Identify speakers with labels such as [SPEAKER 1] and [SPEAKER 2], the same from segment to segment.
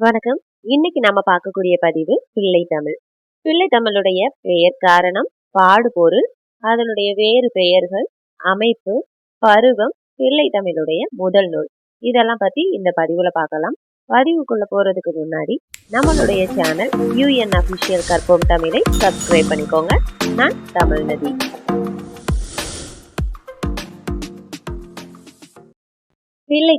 [SPEAKER 1] வணக்கம். இன்னைக்கு நம்ம பார்க்கக்கூடிய பதிவு பிள்ளை தமிழ். பிள்ளை தமிழுடைய பெயர் காரணம் பாடுபொருள். அதனுடைய வேறு பெயர்கள் அமைப்பு பருவம் பிள்ளை தமிழுடைய முதல் நூல். இதெல்லாம் பத்தி இந்த பதிவுல பார்க்கலாம். பதிவுக்குள்ள போறதுக்கு முன்னாடி நம்மளுடைய சேனல் யூஎன் அபிஷியல் கற்போம் தமிழை சப்ஸ்கிரைப் பண்ணிக்கோங்க. நான் தமிழ்நதி நதி.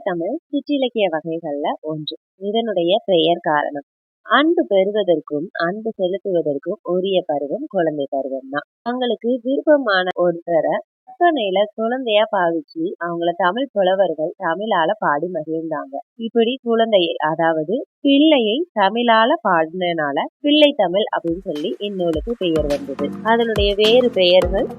[SPEAKER 1] தமிழ் சிற்றிலக்கிய வகைகள்ல ஒன்று. இதனுடைய பெயர் காரணம். அன்பு பெறுவதற்கும் அன்பு செலுத்துவதற்கும் உரிய பருவம் குழந்தை பருவம் தான் அவங்களுக்கு விருப்பமான ஒருத்தரை கற்பனையில குழந்தையா பாவிச்சு அவங்கள தமிழ் புலவர்கள் தமிழால பாடி மகிழ்ந்தாங்க. இப்படி குழந்தையை அதாவது பிள்ளையை தமிழால பாடினால பிள்ளை தமிழ் அப்படின்னு சொல்லி இந்நூலுக்கு பெயர் வந்தது. அதனுடைய வேறு பெயர்கள்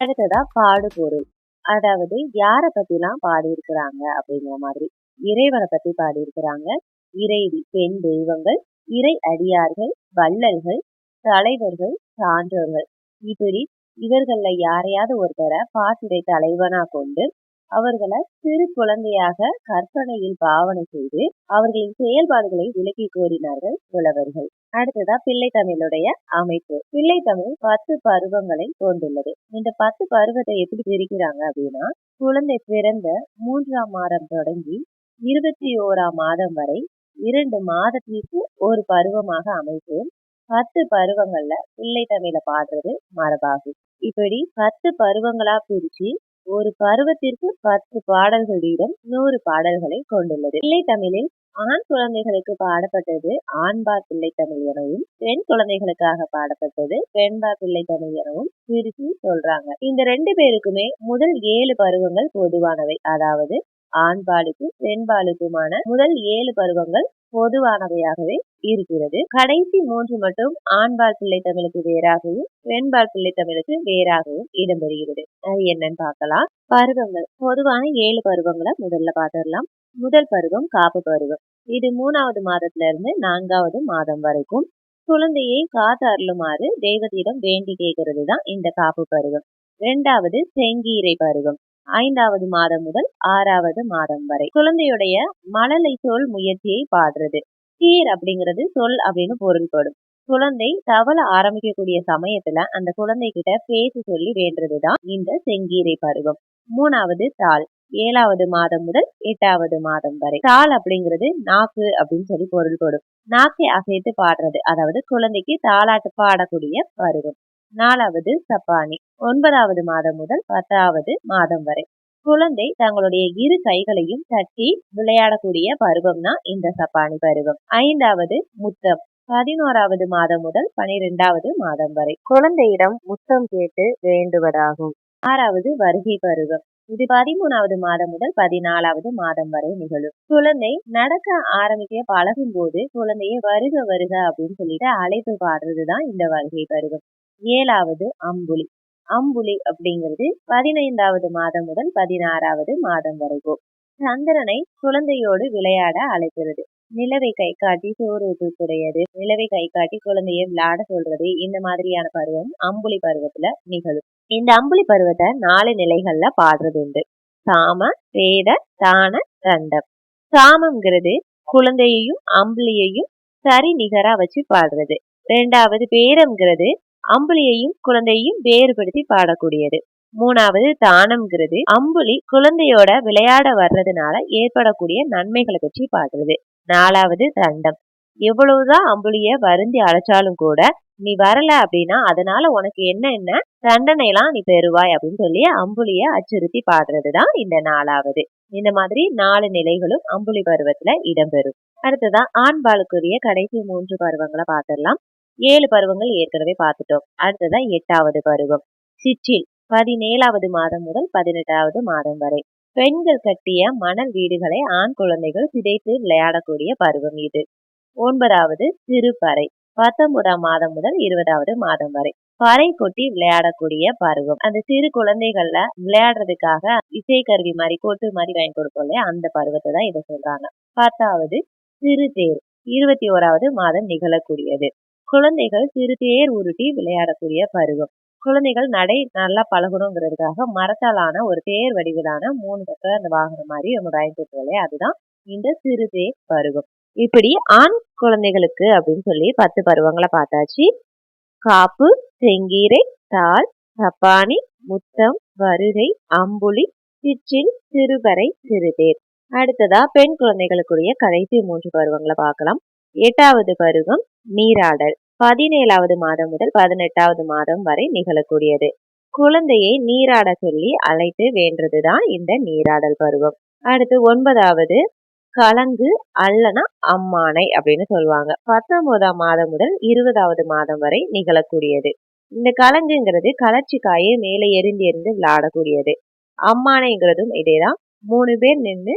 [SPEAKER 1] அடுத்ததா பாடுபொருள். அதாவது யார பத்திலாம் பாடியிருக்கிறாங்க அப்படிங்கிற மாதிரி. இறைவனை பத்தி பாடியிருக்கிறாங்க. இறைவி பெண் தெய்வங்கள் இறை அடியார்கள் வள்ளல்கள் தலைவர்கள் சான்றோர்கள். இப்படி இவர்கள்ல யாரையாவது ஒருத்தரை பாட்டுடை தலைவனா கொண்டு அவர்களை சிறு குழந்தையாக கற்பனையில் பாவனை செய்து அவர்களின் செயல்பாடுகளை விலக்கி கோரினார்கள் புலவர்கள். அடுத்ததா பிள்ளை தமிழுடைய அமைப்பு. பிள்ளை தமிழ் பத்து பருவங்களை கொண்டுள்ளது. இந்த பத்து பருவத்தை எப்படி பிரிக்கிறாங்க அப்படின்னா குழந்தை பிறந்த மூன்றாம் மாதம் தொடங்கி இருபத்தி ஓராம் மாதம் வரை இரண்டு மாதத்திற்கு ஒரு பருவமாக அமைத்து பத்து பருவங்கள்ல பிள்ளை தமிழ பாடுறது மரபாகும். இப்படி பத்து பருவங்களா பிரிச்சு ஒரு பருவத்திற்கு பத்து பாடல்கள் வீதம் நூறு பாடல்களை கொண்டுள்ளது. பிள்ளை தமிழில் ஆண் குழந்தைகளுக்கு பாடப்பட்டது ஆண்பா பிள்ளை தமிழ் எனவும் பெண் குழந்தைகளுக்காக பாடப்பட்டது பெண்பா பிள்ளை தமிழ் எனவும் பிரித்து சொல்றாங்க. இந்த ரெண்டு பேருக்குமே முதல் ஏழு பருவங்கள் பொதுவானவை. அதாவது ஆண்பாலுக்கும் பெண்பாலுக்குமான முதல் ஏழு பருவங்கள் பொதுவானவையாகவே இருக்கிறது. கடைசி மூன்று மட்டும் ஆண்பால் பிள்ளை தமிழுக்கு வேறாகவும் பெண்பால் பிள்ளை தமிழுக்கு வேறாகவும் இடம்பெறுகிறது அது என்னன்னு பார்க்கலாம். பருவங்கள். பொதுவான ஏழு பருவங்களை முதல்ல பார்த்துடலாம். முதல் பருவம் காப்பு பருவம். இது மூணாவது மாதத்துல இருந்து நான்காவது மாதம் வரைக்கும் குழந்தையை காத்து அருளுமாறு தெய்வத்திடம் வேண்டி கேட்கறது தான் இந்த காப்பு பருவம். இரண்டாவது செங்கீரை பருவம். ஐந்தாவது மாதம் முதல் ஆறாவது மாதம் வரை. குழந்தையுடைய மழலை சொல் முயற்சியை பாடுறது. கீர் அப்படிங்கிறது சொல் அப்படின்னு பொருள்படும் குழந்தை தவள ஆரம்பிக்கக்கூடிய சமயத்துல அந்த குழந்தை கிட்ட பேசி சொல்லி வேண்டதுதான் இந்த செங்கீரை பருவம். மூணாவது தாள். ஏழாவது மாதம் முதல் எட்டாவது மாதம் வரை. தாள் அப்படிங்கிறது நாக்கு அப்படின்னு சொல்லி பொருள்படும் நாக்கை அசைத்து பாடுறது. அதாவது குழந்தைக்கு தாளாட்டு பாடக்கூடிய பருவம். நாலாவது சப்பானி. ஒன்பதாவது மாதம் முதல் பத்தாவது மாதம் வரை. குழந்தை தங்களுடைய இரு கைகளையும் தட்டி விளையாடக்கூடிய பருவம்னா இந்த சப்பானி பருவம். ஐந்தாவது முத்தம். பதினோராவது மாதம் முதல் பனிரெண்டாவது மாதம் வரை. குழந்தையிடம் முத்தம் கேட்டு வேண்டுவதாகும். ஆறாவது வருகை பருவம். இது பதிமூணாவது மாதம் முதல் பதினாலாவது மாதம் வரை நிகழும். குழந்தை நடக்க ஆரம்பிக்க பழகும் போது குழந்தைய வருக வருக அப்படின்னு சொல்லிட்டு அழைப்பு பாடுறதுதான் இந்த வருகை பருவம். ஏழாவது அம்புலி. அம்புலி அப்படிங்கிறது பதினைந்தாவது மாதம் முதல் பதினாறாவது மாதம் வரைக்கும் சந்திரனை குழந்தையோடு விளையாட அழைக்கிறது. நிலவை கை காட்டி சோறு ஊற்றுடையது நிலவை கை காட்டி குழந்தைய விளையாட சொல்றது இந்த மாதிரியான பருவம் அம்புலி பருவத்துல நிகழும். இந்த அம்புலி பருவத்தை நாலு நிலைகள்ல பாடுறது உண்டு. சாம வேத தான தண்டம். சாமம்ங்கிறது குழந்தையையும் அம்புலியையும் சரி நிகரா வச்சு பாடுறது. ரெண்டாவது பேரம்ங்கிறது அம்புலியையும் குழந்தையையும் வேறுபடுத்தி பாடக்கூடியது. மூணாவது தானம்ங்கிறது அம்புலி குழந்தையோட விளையாட வர்றதுனால ஏற்படக்கூடிய நன்மைகளை பற்றி பாடுறது. நாலாவது தண்டம் எவ்வளவுதான் அம்புலிய வருந்தி அழைச்சாலும் கூட நீ வரல அப்படின்னா அதனால உனக்கு என்ன என்ன? தண்டனை எல்லாம் நீ பெறுவாய் அப்படின்னு சொல்லி அம்புலிய அச்சுறுத்தி பாடுறதுதான் இந்த நாலாவது. இந்த மாதிரி நாலு நிலைகளும் அம்புலி பருவத்துல இடம்பெறும். அடுத்ததான் ஆண்பாலுக்குரிய கடைசி மூன்று பருவங்களை பார்த்துடலாம். ஏழு பருவங்கள் ஏற்கனவே பார்த்துட்டோம். அடுத்ததான் எட்டாவது பருவம். சிற்றில் பதினேழாவது மாதம் முதல் பதினெட்டாவது மாதம் வரை. பெண்கள் கட்டிய மணல் வீடுகளை ஆண் குழந்தைகள் சிதைத்து விளையாடக்கூடிய பருவம் இது. ஒன்பதாவது சிறுபறை பத்தொன்பதாம் மாதம் முதல் இருபதாவது மாதம் வரை. பறை கொட்டி விளையாடக்கூடிய பருவம். அந்த சிறு குழந்தைகள்ல விளையாடுறதுக்காக இசைக்கருவி மாதிரி கோட்டு மாதிரி வாங்கி கொடுப்போம் இல்லையா? அந்த பருவத்தை தான் இதை சொல்றாங்க. பத்தாவது சிறு தேர் இருபத்தி ஓராவது மாதம் நிகழக்கூடியது. குழந்தைகள் சிறு தேர் உருட்டி விளையாடக்கூடிய பருவம். குழந்தைகள் நடை நல்லா பழகணுங்கிறதுக்காக மரத்தாலான ஒரு தேர் வடிவிலான மூணு சக்கர அந்த வாகனம் மாதிரி நம்ம பயன்படுத்துவோம் இல்லையா அதுதான் இந்த சிறுதேர் பருவம். இப்படி ஆண் குழந்தைகளுக்கு அப்படின்னு சொல்லி பத்து பருவங்களை பார்த்தாச்சு. காப்பு செங்கீரை தாள் சப்பானி முத்தம் வருகை அம்புலி சிற்றில் சிறுபறை சிறுதேர் அடுத்ததா பெண் குழந்தைகளுக்குரிய கடைசி மூன்று பருவங்களை பார்க்கலாம். எட்டாவது பருவம் நீராடல். பதினேழாவது மாதம் முதல் பதினெட்டாவது மாதம் வரை நிகழக்கூடியது. குழந்தையை நீராட சொல்லி அழைத்து வேண்டதுதான் இந்த நீராடல் பருவம். அடுத்து ஒன்பதாவது கலங்கு அல்லனா அம்மானை அப்படின்னு சொல்லுவாங்க. பத்தொன்பதாம் மாதம் முதல் இருபதாவது மாதம் வரை நிகழக்கூடியது. இந்த கலங்குங்கிறது கலர்ச்சி காயை மேலே எரிந்து எரிந்து விளையாடக்கூடியது. அம்மானைங்கிறதும் இதேதான். மூணு பேர் நின்று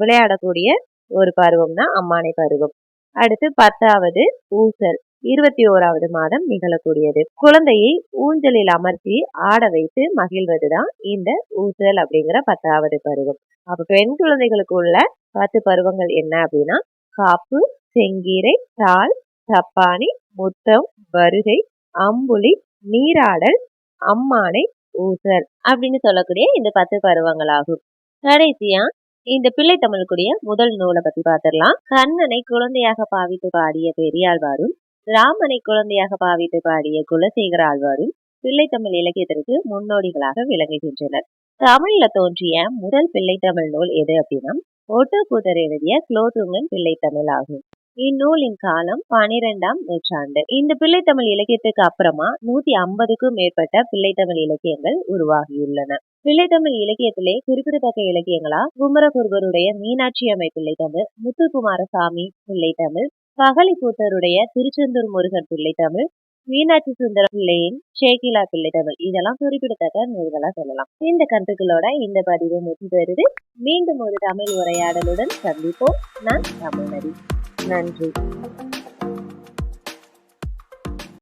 [SPEAKER 1] விளையாடக்கூடிய ஒரு பருவம் தான் அம்மானை பருவம். அடுத்து பத்தாவது ஊசல். இருபத்தி ஓராவது மாதம் நிகழக்கூடியது. குழந்தையை ஊஞ்சலில் அமர்த்தி ஆட வைத்து மகிழ்வதுதான் இந்த ஊசல் அப்படிங்கிற பத்தாவது பருவம். அப்ப பெண் குழந்தைகளுக்கு உள்ள பத்து பருவங்கள் என்ன அப்படின்னா காப்பு செங்கீரை தாள் சப்பானி முத்தம் வருகை அம்புலி நீராடல் அம்மானை ஊசல் அப்படின்னு சொல்லக்கூடிய இந்த பத்து பருவங்கள் ஆகும் கடைசியா இந்த பிள்ளை தமிழுக்குரிய முதல் நூலை பத்தி பார்த்திடலாம். கண்ணனை குழந்தையாக பாவித்து பாடிய பெரியாழ்வாரும் ராமனை குழந்தையாக பாவித்து பாடிய குலசேகர ஆழ்வாரும் பிள்ளை தமிழ் இலக்கியத்திற்கு முன்னோடிகளாக விளங்குகின்றனர். தமிழ்ல தோன்றிய முதல் பிள்ளை தமிழ் நூல் எது அப்படின்னா ஒட்டக்கூத்தர் எழுதிய குலோத்துங்கன் பிள்ளை தமிழ் ஆகும். இந்நூலின் காலம் பனிரெண்டாம் நூற்றாண்டு. இந்த பிள்ளைத்தமிழ் இலக்கியத்துக்கு அப்புறமா நூத்தி ஐம்பதுக்கும் மேற்பட்ட பிள்ளைத்தமிழ் இலக்கியங்கள் உருவாகியுள்ளன. பிள்ளைத்தமிழ் இலக்கியத்திலே குறிப்பிடத்தக்க இலக்கியங்களா குமரகுருபருடைய மீனாட்சி அம்மை பிள்ளைத்தமிழ் முத்துக்குமாரசாமி பிள்ளைத்தமிழ் பகலிபூத்தருடைய திருச்செந்தூர் முருகன் பிள்ளைத்தமிழ் மீனாட்சி சுந்தர பிள்ளையின் ஷேகிலா பிள்ளை தமிழ். இதெல்லாம் குறிப்பிடத்தக்க நூல்களா சொல்லலாம். இந்த கருத்துக்களோட இந்த பதிவு முற்று வருது. மீண்டும் ஒரு தமிழ் உரையாடலுடன் சந்திப்போம். நான் தமிழ்நதி நன்றி.